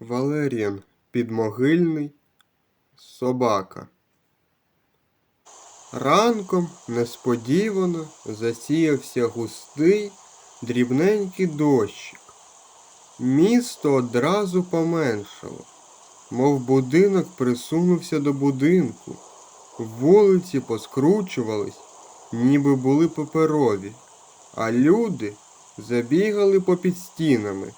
Валеріан Підмогильний Собака. Ранком несподівано засіявся густий, дрібненький дощик. Місто одразу поменшало, мов будинок присунувся до будинку. Вулиці поскручувались, ніби були паперові, а люди забігали попід стінами.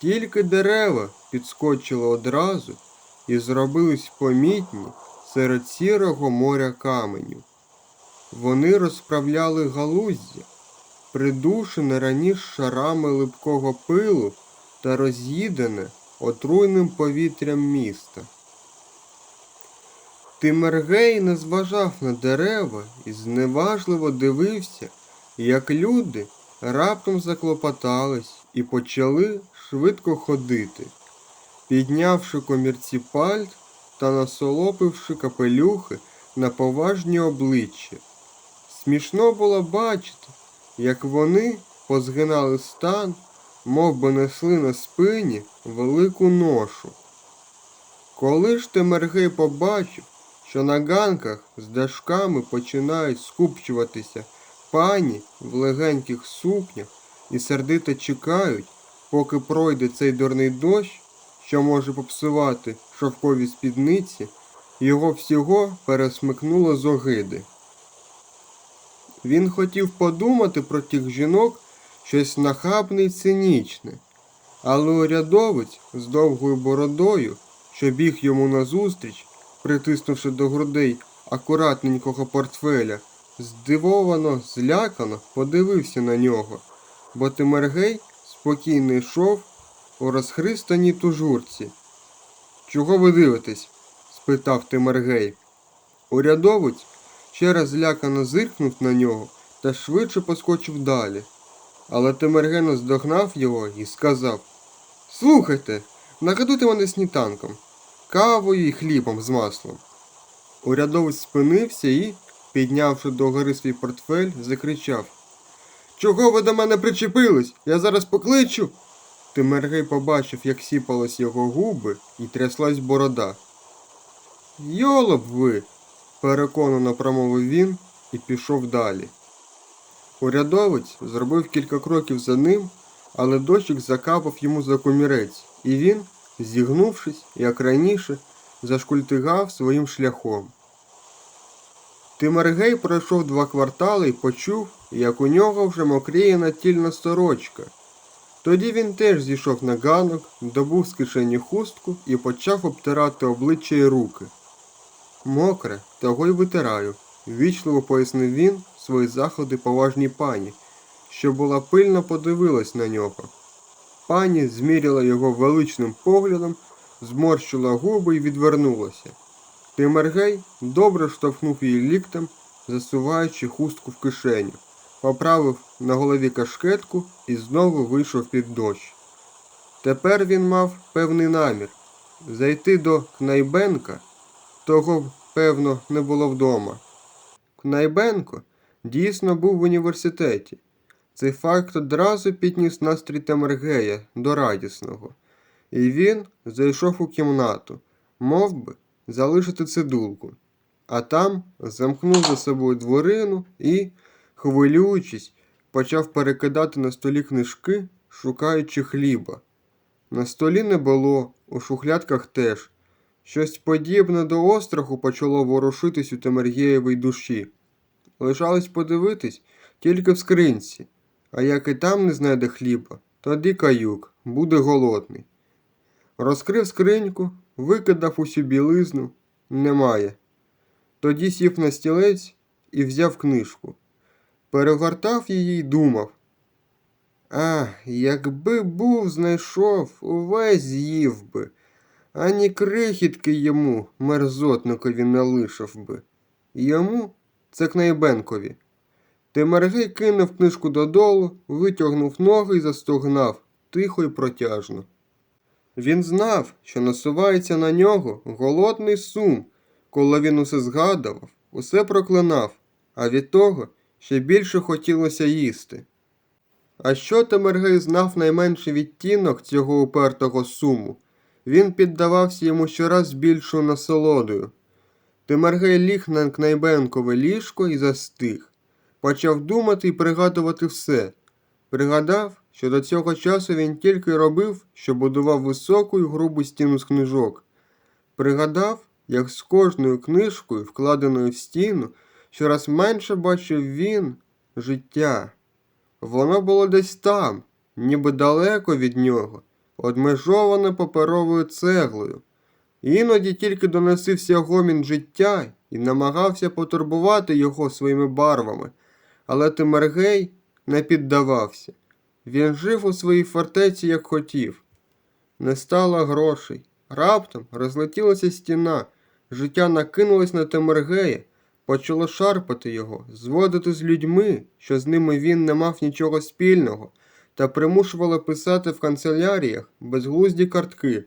Тільки дерева підскочили одразу і зробились помітні серед сірого моря каменю. Вони розправляли галуздя, придушене раніше шарами липкого пилу та роз'їдене отруйним повітрям міста. Тимергей не зважав на дерева і зневажливо дивився, як люди раптом заклопотались і почали швидко ходити, піднявши комірці пальт та насолопивши капелюхи на поважні обличчя. Смішно було бачити, як вони позгинали стан, мов би несли на спині велику ношу. Коли ж Темергей побачив, що на ганках з дашками починають скупчуватися пані в легеньких сукнях і сердито чекають, поки пройде цей дурний дощ, що може попсувати шовкові спідниці, його всього пересмикнуло з огиди. Він хотів подумати про тих жінок щось нахабне й цинічне, але урядовець з довгою бородою, що біг йому назустріч, притиснувши до грудей акуратненького портфеля, здивовано, злякано подивився на нього, бо Тимергей спокійно йшов у розхристаній тужурці. Чого ви дивитесь? спитав Тимергей. Урядовець ще раз злякано зиркнув на нього та швидше поскочив далі. Але Тимергей наздогнав його і сказав Слухайте, нагадуйте мене сніданком, кавою і хлібом з маслом. Урядовець спинився і, піднявши до гори свій портфель, закричав Чого ви до мене причепились? Я зараз покличу. Тимергей побачив, як сіпались його губи і тряслась борода. Йолоп ви, переконано промовив він і пішов далі. Урядовець зробив кілька кроків за ним, але дощик закапав йому за комірець, і він, зігнувшись, як раніше, зашкультигав своїм шляхом. Тимергей пройшов два квартали і почув, як у нього вже мокріє натільна сорочка. Тоді він теж зійшов на ганок, добув з кишені хустку і почав обтирати обличчя й руки. Мокре, того й витираю, ввічливо пояснив він свої заходи поважній пані, що була пильно подивилась на нього. Пані зміряла його величним поглядом, зморщила губи і відвернулася. Тимергей добре штовхнув її ліктем, засуваючи хустку в кишеню, поправив на голові кашкетку і знову вийшов під дощ. Тепер він мав певний намір зайти до Кнайбенка, того, певно, не було вдома. Кнайбенко дійсно був в університеті. Цей факт одразу підніс настрій Темергея до радісного, і він зайшов у кімнату, мов би, залишити цидулку, а там замкнув за собою дворину і, хвилюючись, почав перекидати на столі книжки, шукаючи хліба. На столі не було, у шухлядках теж. Щось подібне до остраху почало ворушитись у Темергієвій душі. Лишалось подивитись тільки в скринці, а як і там не знайде хліба, тоді каюк, буде голодний. Розкрив скриньку, викидав усю білизну, немає. Тоді сів на стілець і взяв книжку. Перегортав її й думав. А, якби був знайшов, увесь з'їв би, ані крихітки йому, мерзотникові, не лишив би. Йому це Кнайбенкові. Темергей кинув книжку додолу, витягнув ноги і застогнав, тихо й протяжно. Він знав, що насувається на нього голодний сум, коли він усе згадував, усе проклинав, а від того ще більше хотілося їсти. А що Темергей знав найменший відтінок цього упертого суму, він піддавався йому щораз більшою насолодою. Тимергей ліг на кнайбенкове ліжко і застиг. Почав думати і пригадувати все. Пригадав, що до цього часу він тільки робив, що будував високу й грубу стіну з книжок. Пригадав, як з кожною книжкою, вкладеною в стіну, щораз менше бачив він життя. Воно було десь там, ніби далеко від нього, одмежоване паперовою цеглою. Іноді тільки доносився гомін життя і намагався потурбувати його своїми барвами, але Тимергей не піддавався. Він жив у своїй фортеці, як хотів. Не стало грошей. Раптом розлетілася стіна, життя накинулось на Темергея, почало шарпати його, зводити з людьми, що з ними він не мав нічого спільного, та примушувало писати в канцеляріях безглузді картки.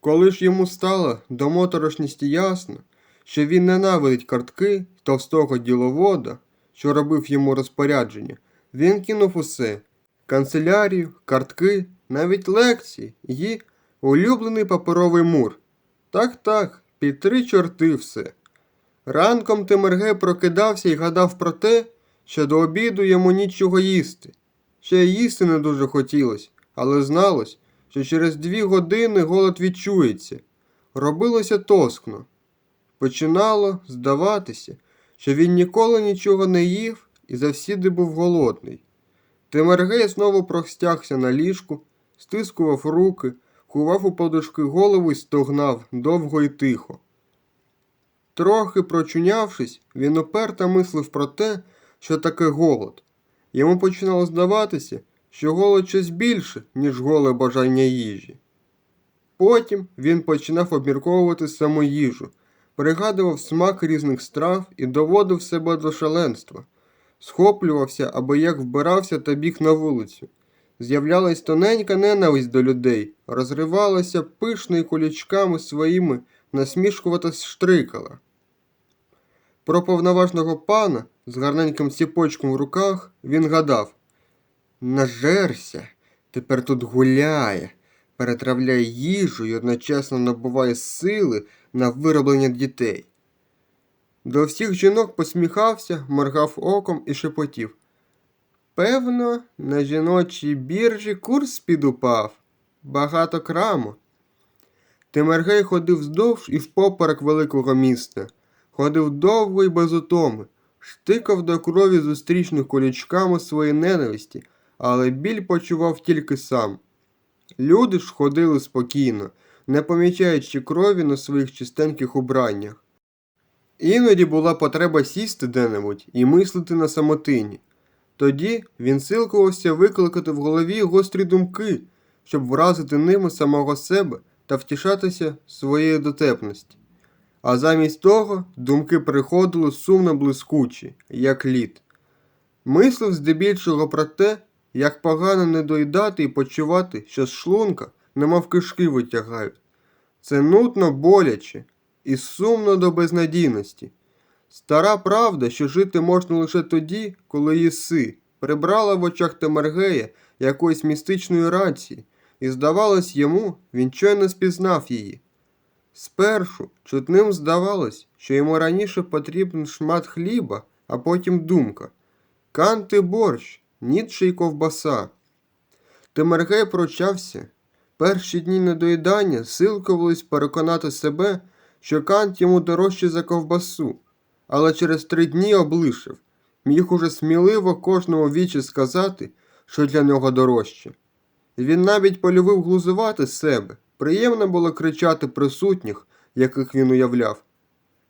Коли ж йому стало до моторошності ясно, що він ненавидить картки товстого діловода, що робив йому розпорядження, він кинув усе канцелярію, картки, навіть лекції і улюблений паперовий мур. Так, так, під три чорти все. Ранком Тимирге прокидався і гадав про те, що до обіду йому нічого їсти. Ще їсти не дуже хотілося, але зналось, що через дві години голод відчується. Робилося тоскно. Починало здаватися, що він ніколи нічого не їв і завсіди був голодний. Тимергей знову простягся на ліжку, стискував руки, ховав у подушки голову і стогнав довго і тихо. Трохи прочунявшись, він уперто мислив про те, що таке голод. Йому починало здаватися, що голод щось більше, ніж голе бажання їжі. Потім він починав обмірковувати саму їжу, пригадував смак різних страв і доводив себе до шаленства, схоплювався або як вбирався та біг на вулицю. З'являлась тоненька ненависть до людей, розривалася пишно і колючками своїми насмішкувато штрикала. Про повноважного пана з гарненьким ціпочком в руках він гадав Нажерся, тепер тут гуляє, перетравляє їжу і одночасно набуває сили на вироблення дітей. До всіх жінок посміхався, моргав оком і шепотів. Певно, на жіночій біржі курс підупав. Багато краму. Тимергей ходив вздовж і впоперек великого міста, ходив довго і без утоми, штикав до крові зустрічних колючками свої ненависті, але біль почував тільки сам. Люди ж ходили спокійно, не помічаючи крові на своїх чистеньких убраннях. Іноді була потреба сісти де-небудь і мислити на самотині. Тоді він силкувався викликати в голові гострі думки, щоб вразити ними самого себе та втішатися своєї дотепності. А замість того думки приходили сумно блискучі, як лід. Мислив здебільшого про те, як погано не доїдати і почувати, що з шлунка немов кишки витягають. Це нудно боляче і сумно до безнадійності. Стара правда, що жити можна лише тоді, коли їси, прибрала в очах Темергея якоїсь містичної рації, і, здавалось йому, він щойно спізнав її. Спершу чутним здавалось, що йому раніше потрібен шмат хліба, а потім думка. Кант і борщ, Ніцше й ковбаса. Темергей прочався. Перші дні недоїдання силкувались переконати себе, що кант йому дорожче за ковбасу, але через три дні облишив, міг уже сміливо кожному вічі сказати, що для нього дорожче. Він навіть полюбив глузувати себе. Приємно було кричати присутніх, яких він уявляв.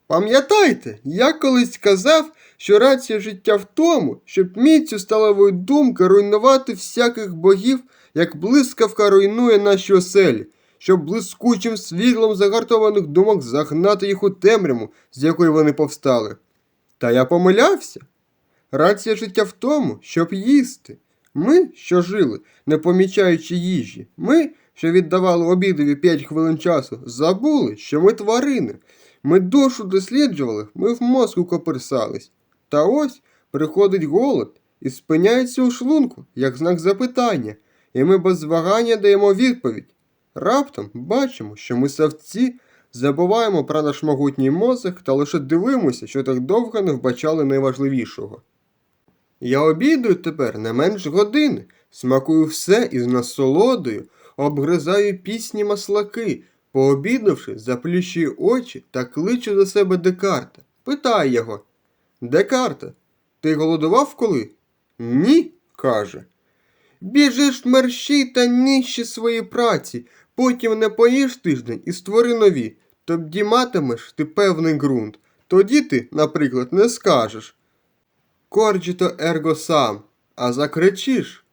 Пам'ятайте, я колись казав, що рація життя в тому, щоб міцю сталевої думки руйнувати всяких богів, як блискавка руйнує наші оселі, щоб блискучим світлом загартованих думок загнати їх у темряву, з якої вони повстали. Та я помилявся. Рація життя в тому, щоб їсти. Ми, що жили, не помічаючи їжі, ми, що віддавали обідові 5 хвилин часу, забули, що ми тварини. Ми душу досліджували, ми в мозку коперсались. Та ось приходить голод і спиняється у шлунку, як знак запитання, і ми без вагання даємо відповідь. Раптом бачимо, що ми савці забуваємо про наш могутній мозок та лише дивимося, що так довго не вбачали найважливішого. Я обідаю тепер не менш години, смакую все із насолодою, обгризаю пісні маслаки, пообідавши, заплющую очі та кличу до себе Декарта. Питаю його. Декарта, ти голодував коли? Ні, каже. Біжиш мерщій та нищи свої праці, потім не поїш тиждень і створи нові. Тоді матимеш ти певний ґрунт. Тоді ти, наприклад, не скажеш. Корджіто ерго сам, а закричиш.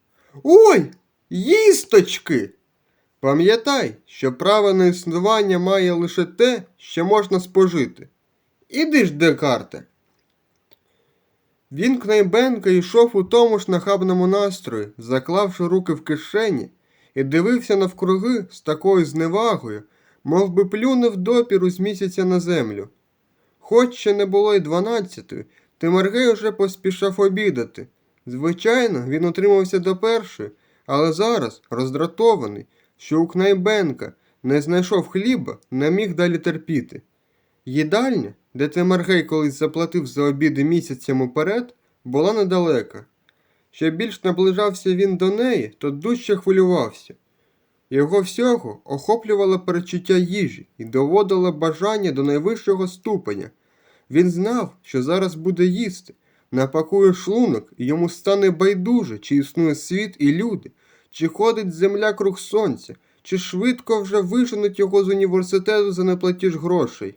Ой, їсточки! Пам'ятай, що право на існування має лише те, що можна спожити. Іди ж, Декарте. Він кнайбенка йшов у тому ж нахабному настрої, заклавши руки в кишені, і дивився навкруги з такою зневагою, мов би плюнув допіру з місяця на землю. Хоч ще не було й дванадцятої, Тимаргей уже поспішав обідати. Звичайно, він утримався до першої, але зараз, роздратований, що у Кнайбенка не знайшов хліба, не міг далі терпіти. Їдальня, де Тимаргей колись заплатив за обіди місяцем уперед, була недалека. Що більш наближався він до неї, то дужче хвилювався. Його всього охоплювало перечуття їжі і доводило бажання до найвищого ступеня. Він знав, що зараз буде їсти, напакує шлунок, і йому стане байдуже, чи існує світ і люди, чи ходить земля круг сонця, чи швидко вже виженуть його з університету за неплатіж грошей.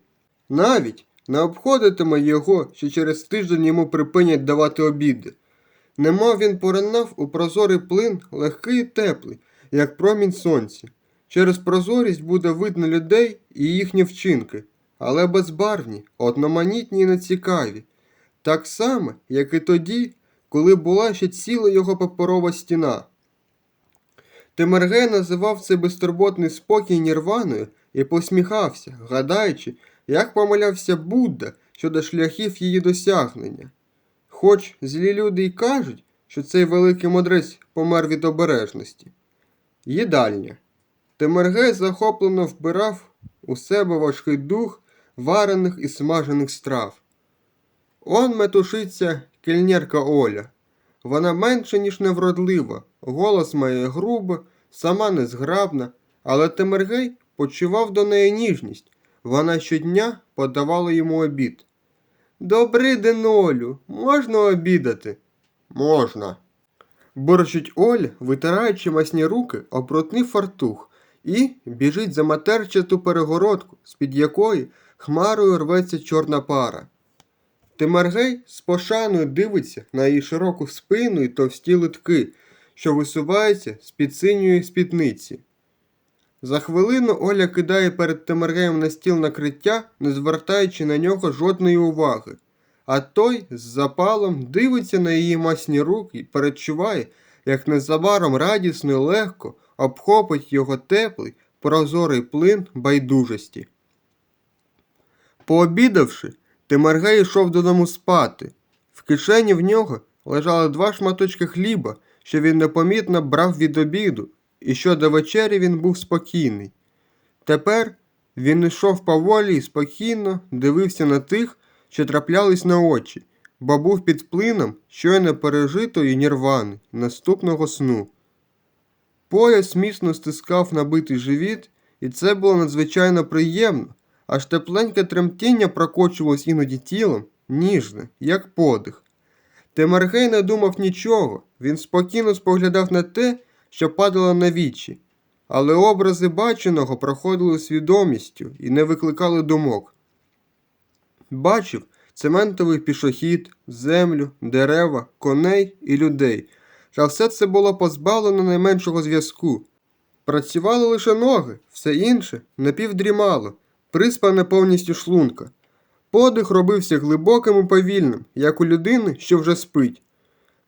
Навіть не обходитиме його, що через тиждень йому припинять давати обіди. Немов він поринав у прозорий плин, легкий і теплий, як промінь сонця. Через прозорість буде видно людей і їхні вчинки, але безбарвні, одноманітні і нецікаві. Так само, як і тоді, коли була ще ціла його паперова стіна. Темергей називав цей безтурботний спокій нірваною і посміхався, гадаючи, як помилявся Будда щодо шляхів її досягнення. Хоч злі люди й кажуть, що цей великий мудрець помер від обережності. Їдальня. Темергей захоплено вбирав у себе важкий дух варених і смажених страв. Он метушиться кельнерка Оля. Вона менше, ніж невродлива, голос має грубо, сама незграбна, але Темергей почував до неї ніжність. Вона щодня подавала йому обід. Добрий день, Олю, можна обідати? Можна. Борчить Оля, витираючи масні руки, обротний фартух і біжить за матерчату перегородку, з-під якої хмарою рветься чорна пара. Тимаргей з пошаною дивиться на її широку спину і товсті литки, що висуваються з-під синьої спідниці. За хвилину Оля кидає перед Тимаргеєм на стіл накриття, не звертаючи на нього жодної уваги. А той з запалом дивиться на її масні руки і передчуває, як незабаром радісно і легко обхопить його теплий, прозорий плин байдужості. Пообідавши, Тимаргей йшов додому спати. В кишені в нього лежали два шматочки хліба, що він непомітно брав від обіду, і що до вечері він був спокійний. Тепер він йшов поволі і спокійно дивився на тих, що траплялись на очі, бо був під плином щойно пережитої нірвани наступного сну. Пояс міцно стискав набитий живіт, і це було надзвичайно приємно, аж тепленьке тремтіння прокочувалось іноді тілом, ніжне, як подих. Темергей не думав нічого, він спокійно споглядав на те, що падало на вічі, але образи баченого проходили свідомістю і не викликали думок. Бачив цементовий пішохід, землю, дерева, коней і людей, та все це було позбавлено найменшого зв'язку. Працювали лише ноги, все інше напівдрімало, приспане повністю шлунка. Подих робився глибоким і повільним, як у людини, що вже спить.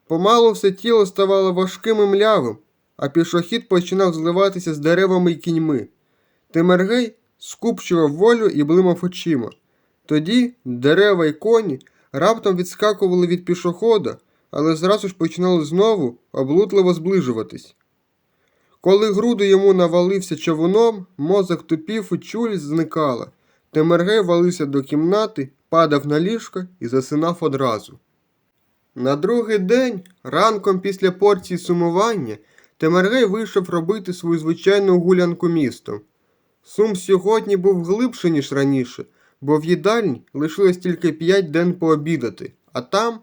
Помалу все тіло ставало важким і млявим, а пішохід починав зливатися з деревами й кіньми. Темергей скупчував волю і блимав очима. Тоді дерева й коні раптом відскакували від пішохода, але зразу ж починали знову облудливо зближуватись. Коли груди йому навалився човуном, мозок тупів і чулість зникала. Темергей валився до кімнати, падав на ліжко і засинав одразу. На другий день, ранком після порції сумування, Темергей вийшов робити свою звичайну гулянку містом. Сум сьогодні був глибше, ніж раніше, бо в їдальні лишилось тільки п'ять ден пообідати, а там.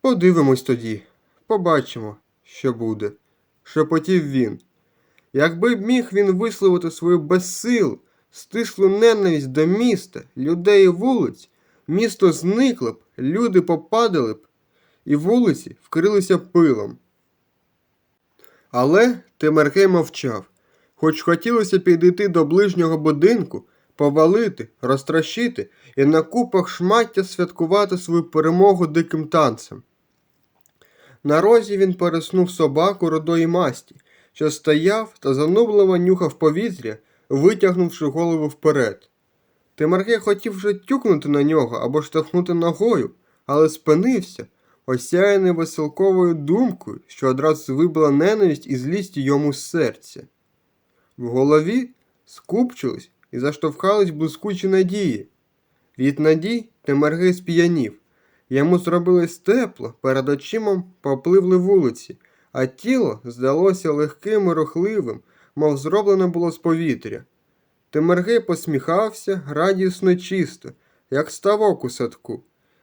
Подивимось тоді, побачимо, що буде, шепотів він. Якби б міг він висловити свою безсилу, стислу ненависть до міста, людей і вулиць, місто зникло б, люди попадали б, і вулиці вкрилися пилом. Але Темергей мовчав, хоч хотілося підійти до ближнього будинку, повалити, розтрощити і на купах шмаття святкувати свою перемогу диким танцем. На розі він переснув собаку родої масті, що стояв та занубливо нюхав повітря, витягнувши голову вперед. Темергей хотів вже тюкнути на нього або штовхнути ногою, але спинився, осяяний веселковою думкою, що одразу вибила ненависть і злість йому з серця. В голові скупчились і заштовхались блискучі надії. Від надій Темергей сп'янів. Йому зробилось тепло, перед очима попливли вулиці, а тіло здалося легким і рухливим, мов зроблене було з повітря. Темергей посміхався радісно чисто, як ставок у садку.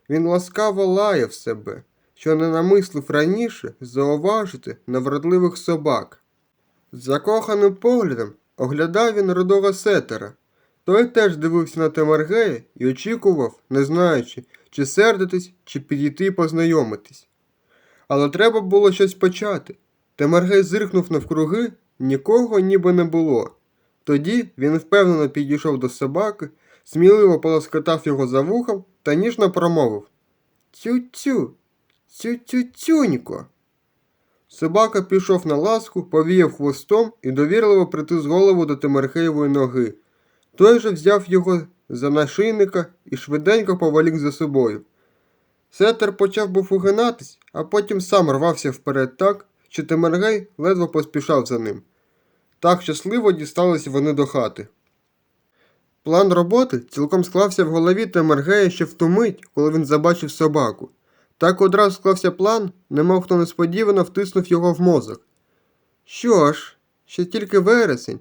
Він ласкаво лаяв себе, що не намислив раніше зауважити на вродливих собак. З закоханим поглядом оглядав він рудого сетера. Той теж дивився на Темергея і очікував, не знаючи, чи сердитись, чи підійти познайомитись. Але треба було щось почати. Темергей зиркнув навкруги, нікого ніби не було. Тоді він впевнено підійшов до собаки, сміливо полоскотав його за вухом та ніжно промовив Цю-цю, цю-цю-цюнько. Собака пішов на ласку, повіяв хвостом і довірливо притис голову до Темергеєвої ноги. Той же взяв його за нашийника і швиденько поволік за собою. Сетер почав був угинатись, а потім сам рвався вперед так, що Темергей ледве поспішав за ним. Так щасливо дісталися вони до хати. План роботи цілком склався в голові Темергея ще в ту мить, коли він забачив собаку. Так одразу склався план, немов хто несподівано втиснув його в мозок. Що ж, ще тільки вересень,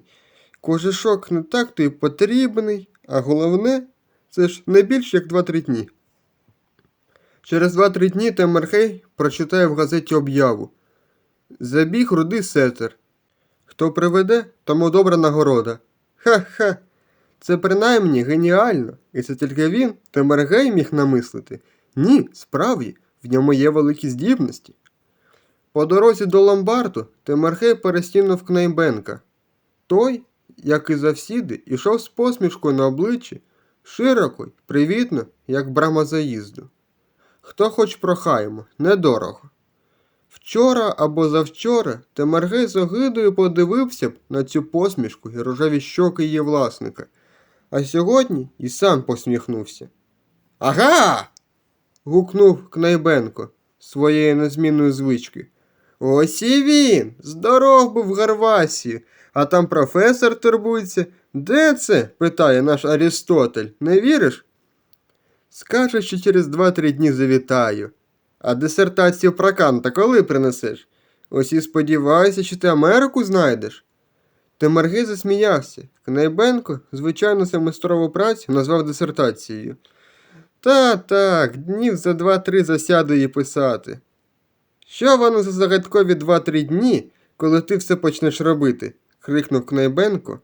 кожишок не так то й потрібний, а головне, це ж не більш як 2-3 дні. Через 2-3 дні Темергей прочитає в газеті об'яву. Забіг рудий сетер. Хто приведе, тому добра нагорода. Ха-ха. Це принаймні геніально, і це тільки він, Темергей, міг намислити. Ні, справді, в ньому є великі здібності. По дорозі до ломбарду Темергей перестінув Кнайбенка. Той, як і завсіди, ішов з посмішкою на обличчі, широко привітно, як брама заїзду. Хто хоч прохаємо, недорого. Вчора або завчора Темергей з огидою подивився б на цю посмішку і рожеві щоки її власника, а сьогодні і сам посміхнувся. Ага. Гукнув Кнайбенко своєї незмінної звички. Ось і він. Здоров був в Гарвасі, а там професор турбується. Де це? питає наш Арістотель. Не віриш? Скаже, що через 2-3 дні завітаю. А дисертацію про Канта коли принесеш? Ось і сподіваюся, що ти Америку знайдеш. Темергей засміявся. Кнайбенко, звичайно, семестрову працю назвав дисертацією. Та так, днів за два-три засяду її писати. Що воно за загадкові 2-3 дні, коли ти все почнеш робити? крикнув Кнайбенко,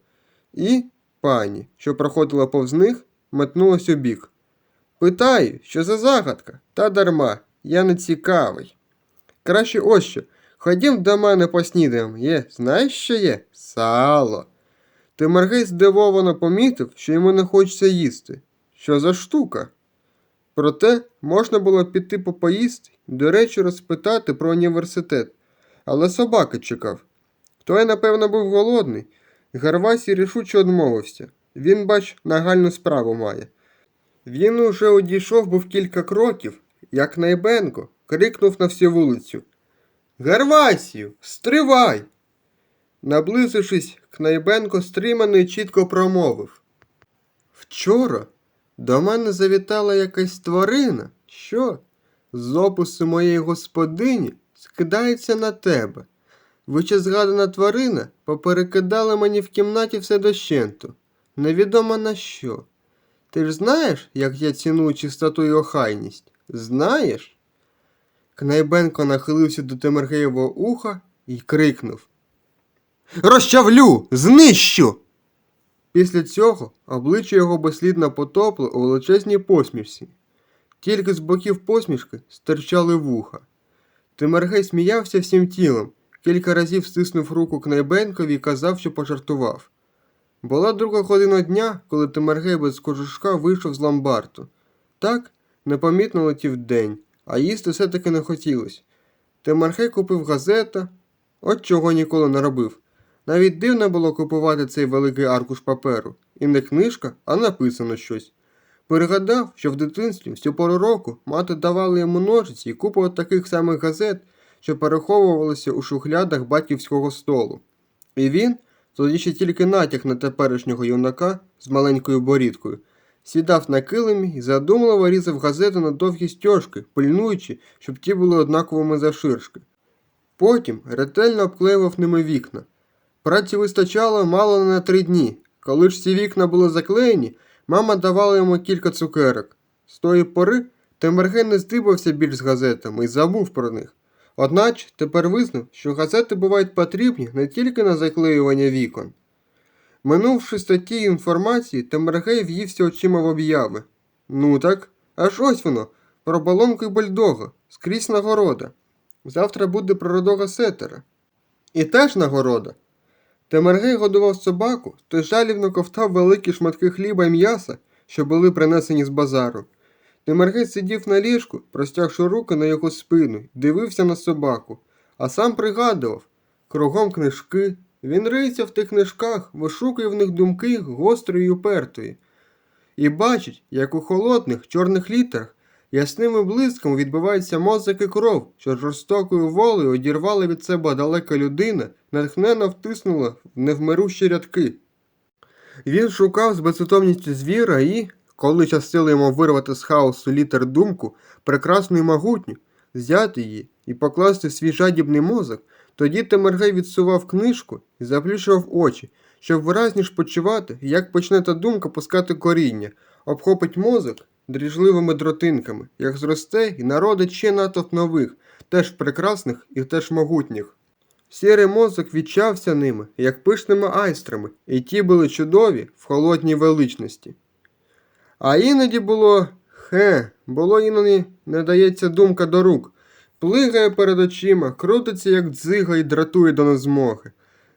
і пані, що проходила повз них, метнулась у бік. Питаю, що за загадка? Та дарма, я не цікавий. Краще ось що. Ходім до мене поснідаємо. Є, знаєш, що є? Сало. Тимаргей здивовано помітив, що йому не хочеться їсти. Що за штука? Проте можна було піти по попоїсти, до речі, розпитати про університет, але собака чекав. Той, напевно, був голодний. Гарвасій рішуче одмовився. Він, бач, нагальну справу має. Він уже одійшов був кілька кроків, як Найбенко крикнув на всю вулицю. Гарвасію, стривай! Наблизившись, Кнайбенко стримано і чітко промовив. Вчора до мене завітала якась тварина, що з опису моєї господині скидається на тебе. Виче згадана тварина поперекидала мені в кімнаті все дощенту. Невідомо на що. Ти ж знаєш, як я ціную чистоту і охайність? Знаєш? Кнайбенко нахилився до Темергеєвого уха і крикнув. Розчавлю! Знищу! Після цього обличчя його безслідно потопло у величезній посмішці. Тільки з боків посмішки стирчали вуха. Темергей сміявся всім тілом, кілька разів стиснув руку Кнайбенкові і казав, що пожартував. Була друга година дня, коли Темергей без кожушка вийшов з ламбарту. Так непомітно летів день, а їсти все-таки не хотілося. Темергей купив газета, от чого ніколи не робив. Навіть дивно було купувати цей великий аркуш паперу. І не книжка, а написано щось. Перегадав, що в дитинстві всю пору року мати давала йому ножиці і купу таких самих газет, що переховувалися у шухлядах батьківського столу. І він, тоді ще тільки натяк на теперішнього юнака з маленькою борідкою, сідав на килимі і задумливо різав газети на довгі стяжки, пильнуючи, щоб ті були однаковими завширшки. Потім ретельно обклеював ними вікна. Праці вистачало мало не на три дні. Коли ж ці вікна були заклеєні, мама давала йому кілька цукерок. З тої пори Темерген не здибався більш з газетами і забув про них. Одначе тепер визнав, що газети бувають потрібні не тільки на заклеювання вікон. Минувши статті і інформації, Темергей в'ївся очима в об'яви. Ну так, аж ось воно, про балонку й бульдога, скрізь нагорода. Завтра буде про родога сетера. І теж нагорода. Темергей годував собаку, той жалібно ковтав великі шматки хліба і м'яса, що були принесені з базару. Темергей сидів на ліжку, простягши руки на його спину, дивився на собаку, а сам пригадував кругом книжки. Він риється в тих книжках, вишукує в них думки гострої й упертої. І бачить, як у холодних чорних літерах ясними блиском відбивається мозок і кров, що жорстокою волею одірвала від себе далека людина, натхненно втиснула в невмирущі рядки. Він шукав з безсутомністю звіра і, коли щастило йому вирвати з хаосу літер думку, прекрасну і могутню, взяти її і покласти свій жадібний мозок, тоді Темергей відсував книжку і заплющував очі, щоб виразніше почувати, як почне та думка пускати коріння, обхопить мозок дріжливими дротинками, як зросте і народить ще натовп нових, теж прекрасних і теж могутніх. Сірий мозок відчався ними, як пишними айстрами, і ті були чудові в холодній величності. А іноді було хе, було іноді не дається думка до рук, плигає перед очима, крутиться, як дзига і дратує до незмоги.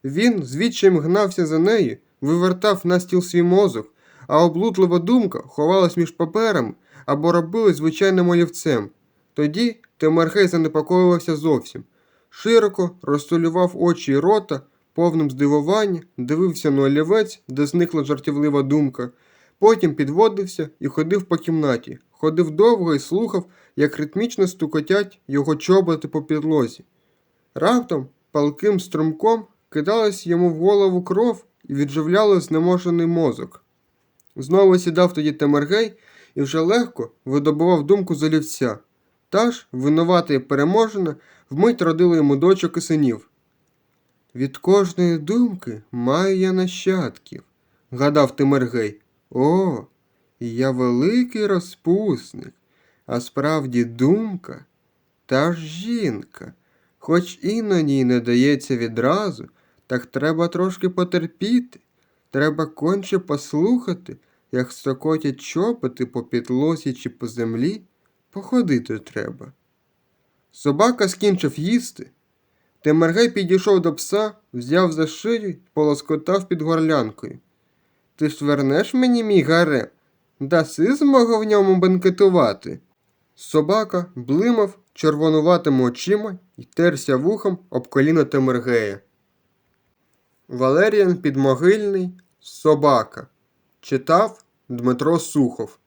Він звідчим гнався за нею, вивертав на стіл свій мозок, а облудлива думка ховалась між паперами або робилась звичайним олівцем. Тоді Темергей занепокоювався зовсім. Широко розтулював очі й рота, повним здивування, дивився на олівець, де зникла жартівлива думка. Потім підводився і ходив по кімнаті, ходив довго і слухав, як ритмічно стукотять його чоботи по підлозі. Раптом палким струмком кидалась йому в голову кров і відживляло знеможений мозок. Знову сідав тоді Темергей і вже легко видобував думку з олівця. Та ж, винувата і переможена, вмить родила йому дочок і синів. Від кожної думки маю я нащадків, гадав Темергей. О, я великий розпусник, а справді думка та ж жінка. Хоч іноді не дається відразу, так треба трошки потерпіти. Треба конче послухати, як стокотять чопити по підлозі чи по землі, походити треба. Собака скінчив їсти. Темергей підійшов до пса, взяв за шию полоскотав під горлянкою. Ти ж вернеш мені мій гарем? Даси змогу в ньому бенкетувати. Собака блимав червонуватими очима і терся вухом об коліно Темергея. Валеріан Підмогильний Собака. Читав Дмитро Сухов.